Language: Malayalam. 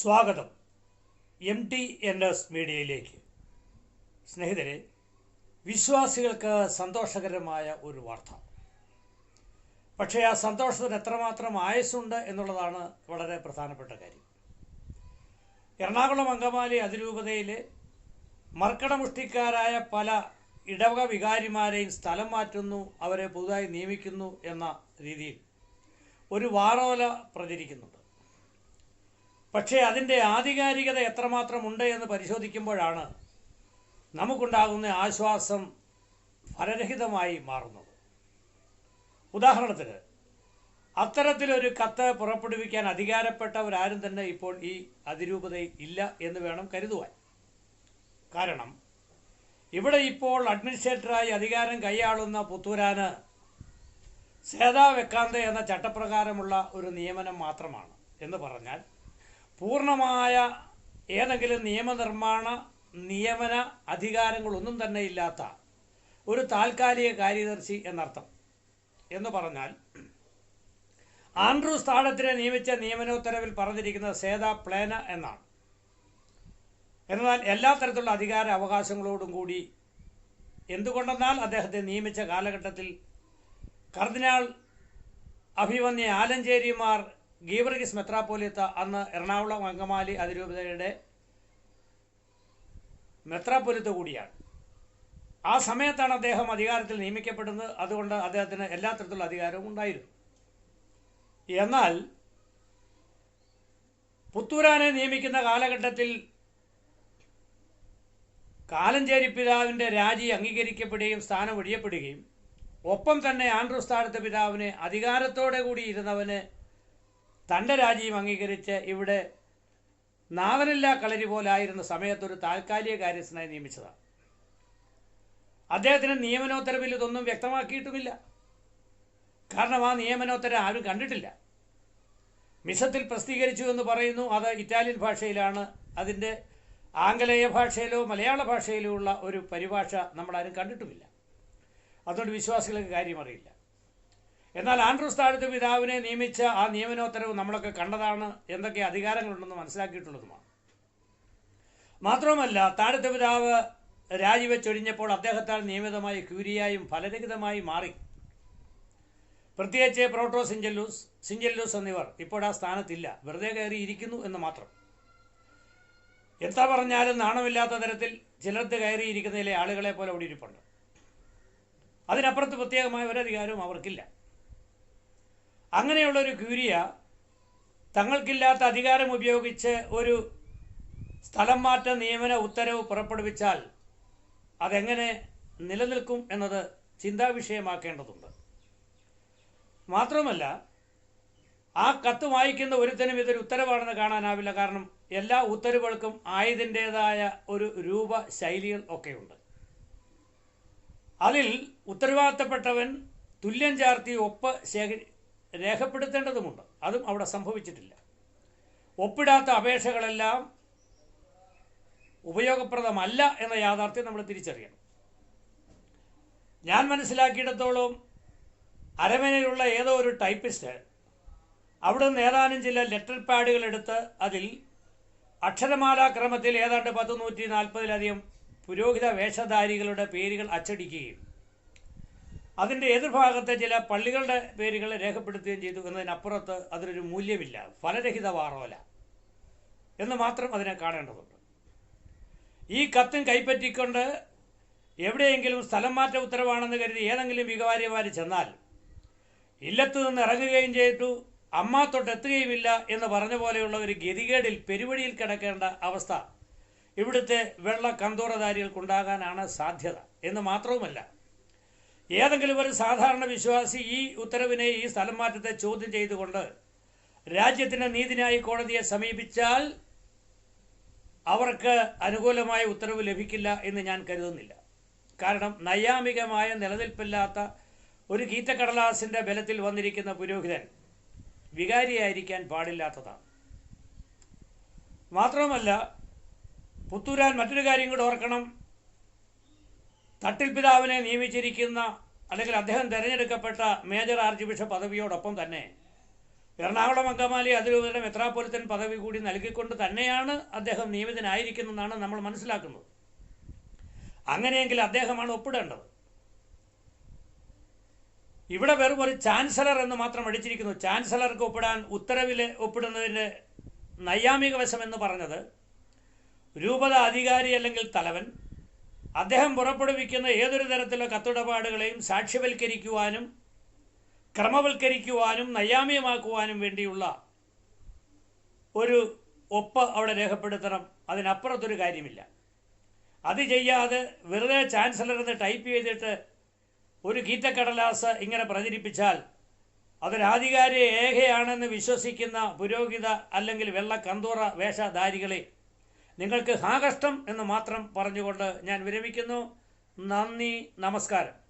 സ്വാഗതം. എം ടി എൻ എസ് മീഡിയയിലേക്ക്. സ്നേഹിതരെ വിശ്വാസികൾക്ക് സന്തോഷകരമായ ഒരു വാർത്ത. പക്ഷേ ആ സന്തോഷത്തിന് എത്രമാത്രം ആയുസ്സുണ്ട് എന്നുള്ളതാണ് വളരെ പ്രധാനപ്പെട്ട കാര്യം. എറണാകുളം അങ്കമാലി അതിരൂപതയിലെ മർക്കടമുഷ്ടിക്കാരായ പല ഇടവക വികാരിമാരെയും സ്ഥലം മാറ്റുന്നു അവരെ പുതുതായി നിയമിക്കുന്നു എന്ന രീതിയിൽ ഒരു വാറോല പ്രചരിക്കുന്നുണ്ട്. പക്ഷേ അതിന്റെ ആധികാരികത എത്രമാത്രം ഉണ്ട് എന്ന് പരിശോധിക്കുമ്പോഴാണ് നമുക്കുണ്ടാകുന്ന ആശ്വാസം ഫലരഹിതമായി മാറുന്നത്. ഉദാഹരണത്തിന് അത്തരത്തിലൊരു കത്ത് പുറപ്പെടുവിക്കാൻ അധികാരപ്പെട്ടവരാരും തന്നെ ഇപ്പോൾ ഈ അതിരൂപതയിൽ ഇല്ല എന്ന് വേണം കരുതുവാൻ. കാരണം ഇവിടെ ഇപ്പോൾ അഡ്മിനിസ്ട്രേറ്ററായി അധികാരം കൈയാളുന്ന പുത്തൂരാന് സേതാ വെക്കാന്ത എന്ന ചട്ടപ്രകാരമുള്ള ഒരു നിയമനം മാത്രമാണ്. എന്ന് പറഞ്ഞാൽ പൂർണമായ ഏതെങ്കിലും നിയമനിർമ്മാണ നിയമന അധികാരങ്ങളൊന്നും തന്നെ ഇല്ലാത്ത ഒരു താൽക്കാലിക കാര്യദർശി എന്നർത്ഥം. എന്ന് പറഞ്ഞാൽ ആൻഡ്രൂസ് താഴത്തിനെ നിയമിച്ച നിയമനോത്തരവിൽ പറഞ്ഞിരിക്കുന്നത് സേത പ്ലേന എന്നാണ്. എന്നാൽ എല്ലാ തരത്തിലുള്ള അധികാര അവകാശങ്ങളോടും കൂടി എന്തുകൊണ്ടെന്നാൽ അദ്ദേഹത്തെ നിയമിച്ച കാലഘട്ടത്തിൽ കർദിനാൾ അഭിമന്യ ആലഞ്ചേരിമാർ ഗീവർഗിസ് മെത്രാപ്പോലിത്ത അന്ന് എറണാകുളം അങ്കമാലി അതിരൂപതയുടെ മെത്രാപ്പൊലിത്ത കൂടിയാണ്. ആ സമയത്താണ് അദ്ദേഹം അധികാരത്തിൽ നിയമിക്കപ്പെടുന്നത്. അതുകൊണ്ട് അദ്ദേഹത്തിന് എല്ലാ തരത്തിലുള്ള അധികാരവും ഉണ്ടായിരുന്നു. എന്നാൽ പുത്തൂരാനെ നിയമിക്കുന്ന കാലഘട്ടത്തിൽ കാലഞ്ചേരി പിതാവിന്റെ രാജി അംഗീകരിക്കപ്പെടുകയും സ്ഥാനം ഒഴിയപ്പെടുകയും ഒപ്പം തന്നെ ആൻഡ്രൂസ് സ്ഥാനത്തെ പിതാവിനെ അധികാരത്തോടെ കൂടി ഇരുന്നവന് തന്റെ രാജിയും അംഗീകരിച്ച് ഇവിടെ നാവനില്ലാ കളരി പോലായിരുന്ന സമയത്തൊരു താൽക്കാലിക കാര്യസ്ഥനായി നിയമിച്ചതാണ്. അദ്ദേഹത്തിന് നിയമനോത്തരവിൽ ഇതൊന്നും വ്യക്തമാക്കിയിട്ടുമില്ല. കാരണം ആ നിയമനോത്തരം ആരും കണ്ടിട്ടില്ല. മിസത്തിൽ പ്രസിദ്ധീകരിച്ചു എന്ന് പറയുന്നു അത് ഇറ്റാലിയൻ ഭാഷയിലാണ്. അതിന്റെ ആംഗലേയ ഭാഷയിലോ മലയാള ഭാഷയിലോ ഉള്ള ഒരു പരിഭാഷ നമ്മളാരും കണ്ടിട്ടുമില്ല. അതുകൊണ്ട് വിശ്വാസികൾക്ക് കാര്യം അറിയില്ല എന്നാൽ ആൻഡ്രൂസ് താഴത്തെ പിതാവിനെ നിയമിച്ച ആ നിയമനോത്തരവ് നമ്മളൊക്കെ കണ്ടതാണ് എന്തൊക്കെ അധികാരങ്ങളുണ്ടെന്ന് മനസ്സിലാക്കിയിട്ടുള്ളതുമാണ്. മാത്രവുമല്ല താഴത്തെ പിതാവ് രാജിവെച്ചൊഴിഞ്ഞപ്പോൾ അദ്ദേഹത്താൽ നിയമിതമായി ക്യൂരിയായും ഫലരഹിതമായി മാറി. പ്രത്യേകിച്ച് പ്രോട്ടോ സിഞ്ചല്ലൂസ് സിഞ്ചല്ലൂസ് എന്നിവർ ഇപ്പോൾ ആ സ്ഥാനത്തില്ല. വെറുതെ കയറി ഇരിക്കുന്നു എന്ന് മാത്രം. എത്ര പറഞ്ഞാലും നാണമില്ലാത്ത തരത്തിൽ ചിലർക്ക് കയറിയിരിക്കുന്നതിലെ ആളുകളെ പോലെ അവിടെ ഇരിപ്പുണ്ട് അതിനപ്പുറത്ത് പ്രത്യേകമായ ഒരധികാരവും അവർക്കില്ല. അങ്ങനെയുള്ള ഒരു ക്യൂരിയ തങ്ങൾക്കില്ലാത്ത അധികാരം ഉപയോഗിച്ച് ഒരു സ്ഥലം മാറ്റ നിയമന ഉത്തരവ് പുറപ്പെടുവിച്ചാൽ അതെങ്ങനെ നിലനിൽക്കും എന്നത് ചിന്താവിഷയമാക്കേണ്ടതുണ്ട് മാത്രമല്ല ആ കത്ത് വായിക്കുന്ന ഒരുത്തനും ഇതൊരു ഉത്തരവാണെന്ന് കാണാനാവില്ല. കാരണം എല്ലാ ഉത്തരവുകൾക്കും ആയതിന്റേതായ ഒരു രൂപ ശൈലികൾ ഒക്കെയുണ്ട്. അതിൽ ഉത്തരവാദിത്തപ്പെട്ടവൻ തുല്യം ചേർത്തി ഒപ്പ് ശേഖരി രേഖപ്പെടുത്തേണ്ടതുമുണ്ട്. അതും അവിടെ സംഭവിച്ചിട്ടില്ല. ഒപ്പിടാത്ത അപേക്ഷകളെല്ലാം ഉപയോഗപ്രദമല്ല എന്ന യാഥാർത്ഥ്യം നമ്മൾ തിരിച്ചറിയണം. ഞാൻ മനസ്സിലാക്കിയിടത്തോളം അരമനയിലുള്ള ഏതോ ഒരു ടൈപ്പിസ്റ്റ് അവിടെ ഏതാനും ചില ലെറ്റർ പാഡുകൾ എടുത്ത് അതിൽ അക്ഷരമാലാക്രമത്തിൽ ഏതാണ്ട് പത്ത് നൂറ്റി നാൽപ്പതിലധികം പുരോഹിത വേഷധാരികളുടെ പേരുകൾ അച്ചടിക്കുകയും അതിന്റെ എതിർഭാഗത്തെ ചില പള്ളികളുടെ പേരുകൾ രേഖപ്പെടുത്തുകയും ചെയ്തു എന്നതിനപ്പുറത്ത് അതിനൊരു മൂല്യമില്ല. ഫലരഹിത വാറോല എന്ന് മാത്രം അതിനെ കാണേണ്ടതുണ്ട്. ഈ കത്തും കൈപ്പറ്റിക്കൊണ്ട് എവിടെയെങ്കിലും സ്ഥലം മാറ്റ ഉത്തരവാണെന്ന് കരുതി ഏതെങ്കിലും വികാരിമാർ ചെന്നാൽ ഇല്ലത്തു നിന്ന് ഇറങ്ങുകയും ചെയ്തു അമ്മ തൊട്ടെത്തുകയുമില്ല എന്ന് പറഞ്ഞ പോലെയുള്ള ഒരു ഗതികേടിൽ പെരുവഴിയിൽ കിടക്കേണ്ട അവസ്ഥ ഇവിടുത്തെ വെള്ള കന്തോറധാരികൾക്കുണ്ടാകാനാണ് സാധ്യത എന്ന് മാത്രവുമല്ല. ഏതെങ്കിലും ഒരു സാധാരണ വിശ്വാസി ഈ ഉത്തരവിനെ ഈ സ്ഥലം മാറ്റത്തെ ചോദ്യം ചെയ്തുകൊണ്ട് രാജ്യത്തിന് നീതിന്യായ കോടതിയെ സമീപിച്ചാൽ അവർക്ക് അനുകൂലമായ ഉത്തരവ് ലഭിക്കില്ല എന്ന് ഞാൻ കരുതുന്നില്ല. കാരണം നൈയാമികമായ നിലനിൽപ്പില്ലാത്ത ഒരു ഗീറ്റക്കടലാസിന്റെ ബലത്തിൽ വന്നിരിക്കുന്ന പുരോഹിതൻ വികാരിയായിരിക്കാൻ പാടില്ലാത്തതാണ്. മാത്രവുമല്ല പുത്തൂരാൻ മറ്റൊരു കാര്യം കൂടെ ഓർക്കണം. തട്ടിൽ പിതാവിനെ നിയമിച്ചിരിക്കുന്ന അല്ലെങ്കിൽ അദ്ദേഹം തിരഞ്ഞെടുക്കപ്പെട്ട മേജർ ആർച്ച് ബിഷപ്പ് പദവിയോടൊപ്പം തന്നെ എറണാകുളം അങ്കമാലി അതിരൂപതയുടെ മെത്രാപൊലിത്തൻ പദവി കൂടി നൽകിക്കൊണ്ട് തന്നെയാണ് അദ്ദേഹം നിയമിതനായിരിക്കുന്നതെന്നാണ് നമ്മൾ മനസ്സിലാക്കുന്നത്. അങ്ങനെയെങ്കിൽ അദ്ദേഹമാണ് ഒപ്പിടേണ്ടത്. ഇവിടെ വെറും ഒരു ചാൻസലർ എന്ന് മാത്രം അടിച്ചിരിക്കുന്നു. ചാൻസലർക്ക് ഒപ്പിടാൻ ഉത്തരവിൽ ഒപ്പിടുന്നതിന്റെ നൈയാമിക വശം എന്ന് പറഞ്ഞത് രൂപത അധികാരി അല്ലെങ്കിൽ തലവൻ അദ്ദേഹം പുറപ്പെടുവിക്കുന്ന ഏതൊരു തരത്തിലുള്ള കത്തിടപാടുകളെയും സാക്ഷ്യവൽക്കരിക്കുവാനും ക്രമവൽക്കരിക്കുവാനും നൈയാമികമാക്കുവാനും വേണ്ടിയുള്ള ഒരു ഒപ്പ് അവിടെ രേഖപ്പെടുത്തണം. അതിനപ്പുറത്തൊരു കാര്യമില്ല. അത് ചെയ്യാതെ വെറുതെ ചാൻസലർ എന്ന് ടൈപ്പ് ചെയ്തിട്ട് ഒരു കീറ്റക്കടലാസ് ഇങ്ങനെ പ്രചരിപ്പിച്ചാൽ അതൊരാധികാരി ഏകയാണെന്ന് വിശ്വസിക്കുന്ന പുരോഹിത അല്ലെങ്കിൽ വെള്ള കന്തോറ വേഷധാരികളെ നിങ്ങൾക്ക് ഹാകഷ്ടം എന്ന് മാത്രം പറഞ്ഞുകൊണ്ട് ഞാൻ വിരമിക്കുന്നു. നന്ദി നമസ്കാരം.